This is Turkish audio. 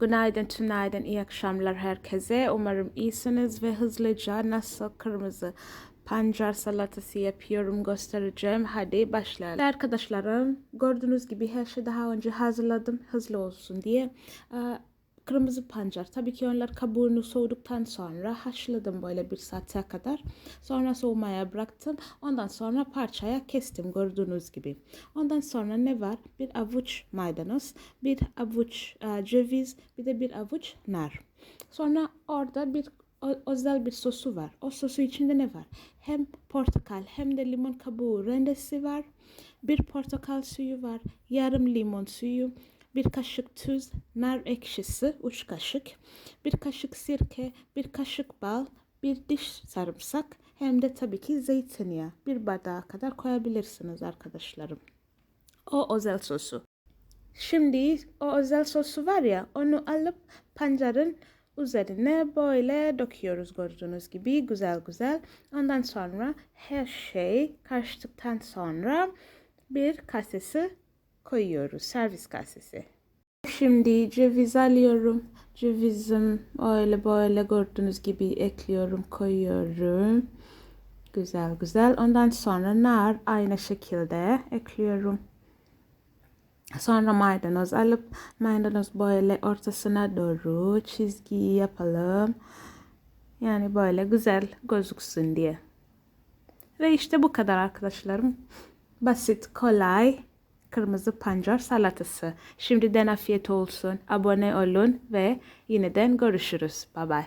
Günaydın, tünaydın, iyi akşamlar herkese. Umarım iyisiniz ve hızlıca nasıl kırmızı pancar salatası yapıyorum göstereceğim. Hadi başlayalım. Arkadaşlarım gördüğünüz gibi her şeyi daha önce hazırladım hızlı olsun diye. Kırmızı pancar. Tabii ki onlar kabuğunu soğuduktan sonra haşladım böyle bir saate kadar. Sonra soğumaya bıraktım. Ondan sonra parçaya kestim gördüğünüz gibi. Ondan sonra ne var? Bir avuç maydanoz, bir avuç e, ceviz, bir de bir avuç nar. Sonra orada bir özel bir sosu var. O sosu içinde ne var? Hem portakal hem de limon kabuğu rendesi var. Bir portakal suyu var. Yarım limon suyu. Bir kaşık tuz, nar ekşisi, üç kaşık. Bir kaşık sirke, bir kaşık bal, bir diş sarımsak. Hem de tabii ki zeytinyağı. Bir bardağa kadar koyabilirsiniz arkadaşlarım. O özel sosu. Şimdi o özel sosu var ya onu alıp pancarın üzerine böyle döküyoruz gördüğünüz gibi güzel güzel. Ondan sonra her şey karıştıktan sonra bir kasesi koyuyoruz servis kasesi. Şimdi ceviz alıyorum. Cevizim öyle böyle gördüğünüz gibi ekliyorum koyuyorum. Güzel güzel. Ondan sonra nar aynı şekilde ekliyorum. Sonra maydanoz alıp maydanoz böyle ortasına doğru çizgi yapalım. Yani böyle güzel gözüksün diye. Ve işte bu kadar arkadaşlarım. Basit, kolay kırmızı pancar salatası. Şimdiden afiyet olsun. Abone olun ve yeniden görüşürüz. Bye bye.